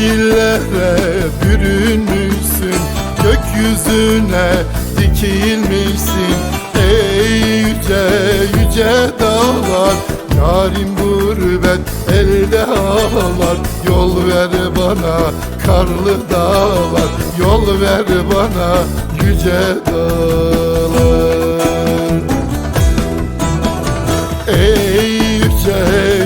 Yeşillere bürünmüşsün Gökyüzüne dikilmişsin. Ey yüce yüce dağlar Yarim gurbet elde ağlar Yol ver bana karlı dağlar Yol ver bana yüce dağlar. Ey yüce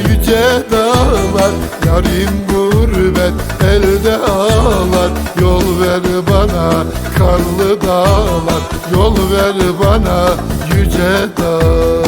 yüce dağlar Yarim gurbet elde ağlar. Yol ver bana karlı dağlar. Yol ver bana yüce dağlar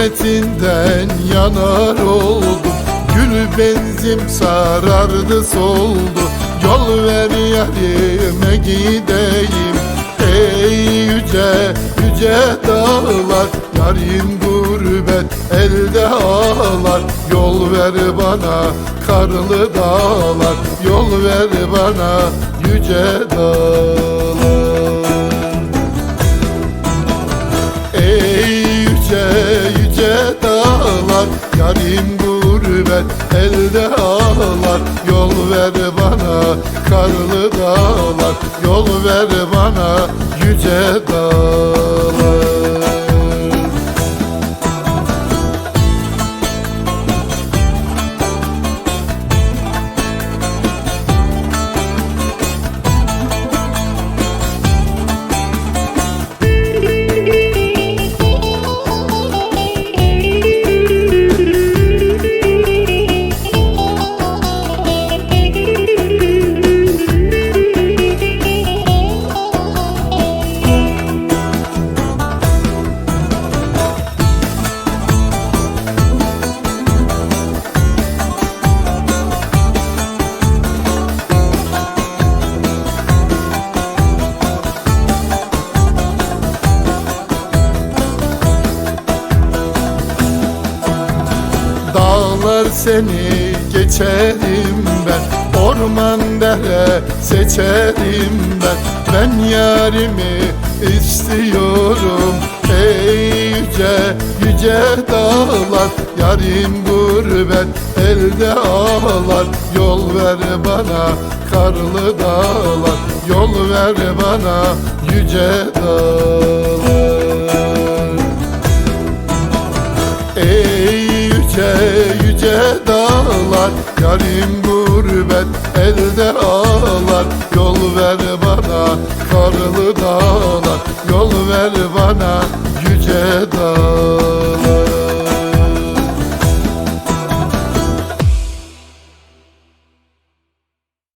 Hasretinden yanar oldum Gül benzim sarardı soldu. Yol ver yarime gideyim. Ey yüce yüce dağlar Yarim gurbet elde ağlar. Yol ver bana karlı dağlar. Yol ver bana yüce dağlar. Ey yüce yüce dağlar Yarim gurbet elde ağlar. Yol ver bana karlı dağlar. Yol ver bana yüce dağlar Dağlar seni geçerim ben. Orman dere seçerim ben. Ben yarimi istiyorum. Ey yüce yüce dağlar Yarim gurbet elde ağlar. Yol ver bana karlı dağlar. Yol ver bana yüce dağlar. Ey yüce ağlar. Yarim gurbet elde ağlar. Yol ver bana karlı dağlar. Yol ver bana yüce dağlar.